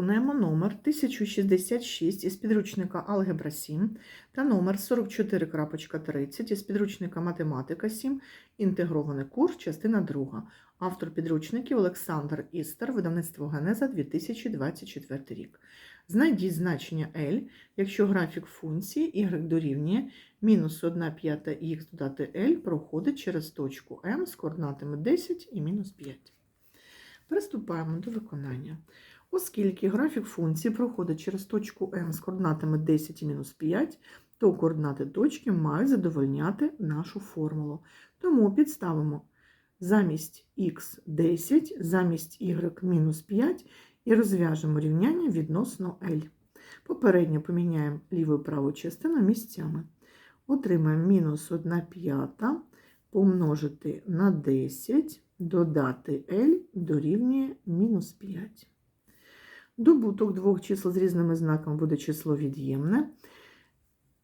Виконуємо номер 1066 із підручника Алгебра 7 та номер 44.30 із підручника Математика 7, інтегрований курс, частина 2. Автор підручників Олександр Істер, видавництво Генеза 2024 рік. Знайдіть значення L, якщо графік функції y дорівнює мінус 1 п'ята х додати L проходить через точку M з координатами 10 і мінус 5. Приступаємо до виконання. Оскільки графік функції проходить через точку m з координатами 10 і мінус 5, то координати точки мають задовольняти нашу формулу. Тому підставимо замість x 10, замість y мінус 5 і розв'яжемо рівняння відносно L. Попередньо поміняємо ліву і праву частину місцями. Отримаємо мінус 1 п'ята помножити на 10, додати L дорівнює мінус 5. Добуток двох чисел з різними знаками буде число від'ємне.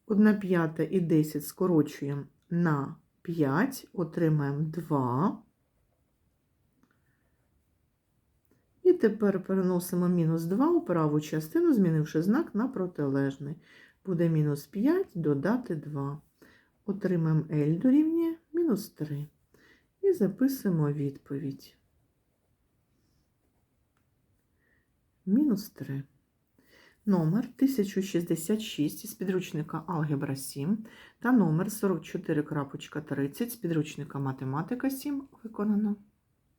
1 п'ята і 10 скорочуємо на 5, отримаємо 2. І тепер переносимо мінус 2 у праву частину, змінивши знак на протилежний. Буде мінус 5 додати 2. Отримаємо L дорівнює мінус 3. І записуємо відповідь. Мінус 3. Номер 1066 із підручника Алгебра 7 та номер 44.30 з підручника Математика 7 виконано.